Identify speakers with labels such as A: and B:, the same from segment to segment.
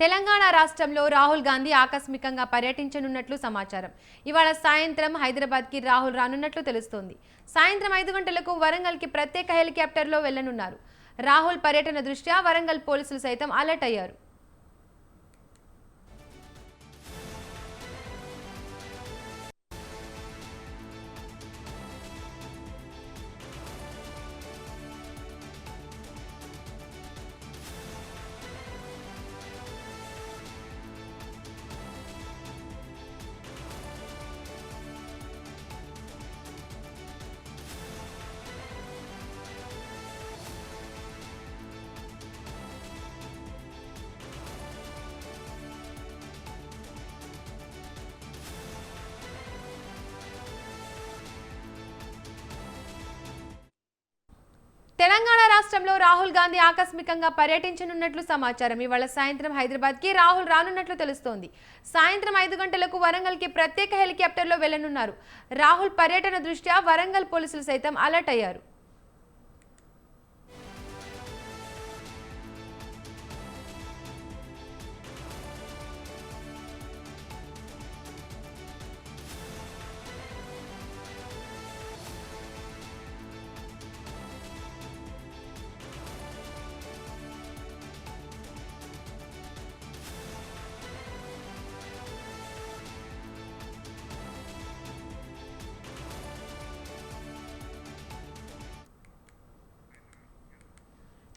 A: తెలంగాణ రాష్ట్రంలో రాహుల్ గాంధీ ఆకస్మికంగా పర్యటించనున్నట్లు సమాచారం. ఇవాళ సాయంత్రం హైదరాబాద్కి రాహుల్ రానున్నట్లు తెలుస్తోంది. సాయంత్రం ఐదు గంటలకు వరంగల్కి ప్రత్యేక హెలికాప్టర్లో వెళ్ళనున్నారు రాహుల్ పర్యటన దృష్ట్యా వరంగల్ పోలీసులు సైతం అలర్ట్ అయ్యారు. రాష్ట్రంలో రాహుల్ గాంధీ ఆకస్మికంగా పర్యటించనున్నట్లు సమాచారం. ఇవాళ సాయంత్రం హైదరాబాద్కి రాహుల్ రానున్నట్లు తెలుస్తోంది. సాయంత్రం ఐదు గంటలకు వరంగల్కి ప్రత్యేక హెలికాప్టర్లో వెళ్ళనున్నారు రాహుల్ పర్యటన దృష్ట్యా వరంగల్ పోలీసులు సైతం అలర్ట్ అయ్యారు.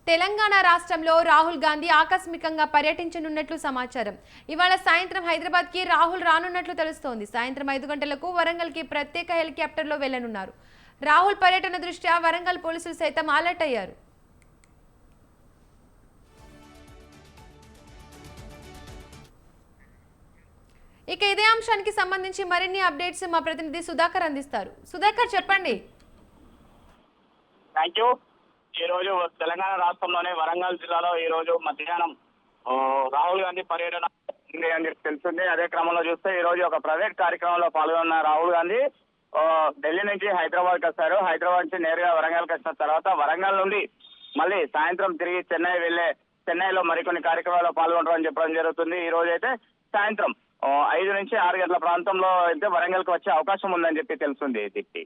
A: తెలంగాణ రాష్ట్రంలో రాహుల్ గాంధీ ఆకస్మికంగా పర్యటించనున్నట్లు సమాచారం. ఇవాళ సాయంత్రం హైదరాబాద్కి రాహుల్ రానున్నట్లు తెలుస్తోంది. సాయంత్రం ఐదు గంటలకు వరంగల్కి ప్రత్యేక హెలికాప్టర్లో వెళ్ళనున్నారు. రాహుల్ పర్యటన దృష్ట్యా వరంగల్ పోలీసులు సైతం అలర్ట్ అయ్యారు. ఇక ఇదే అంశానికి సంబంధించి మరిన్ని అప్డేట్స్ మా ప్రతినిధి సుధాకర్ అందిస్తారు. సుధాకర్ చెప్పండి.
B: థ్యాంక్ యూ ఈ రోజు తెలంగాణ రాష్ట్రంలోని వరంగల్ జిల్లాలో ఈ రోజు మధ్యాహ్నం రాహుల్ గాంధీ పర్యటన ఉంది అని చెప్పి తెలుస్తుంది. అదే క్రమంలో చూస్తే ఈ రోజు ఒక ప్రైవేట్ కార్యక్రమంలో పాల్గొన్న రాహుల్ గాంధీ ఢిల్లీ నుంచి హైదరాబాద్కి వస్తారు. హైదరాబాద్ నుంచి నేరుగా వరంగల్కి వచ్చిన తర్వాత వరంగల్ నుండి మళ్ళీ సాయంత్రం తిరిగి చెన్నై వెళ్ళే చెన్నైలో మరికొన్ని కార్యక్రమాల్లో పాల్గొంటారని చెప్పడం జరుగుతుంది. ఈ రోజు అయితే సాయంత్రం ఐదు నుంచి ఆరు గంటల ప్రాంతంలో అయితే వరంగల్కి వచ్చే అవకాశం ఉందని చెప్పి తెలుస్తుంది దీప్తి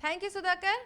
A: థ్యాంక్ యూ సుధాకర్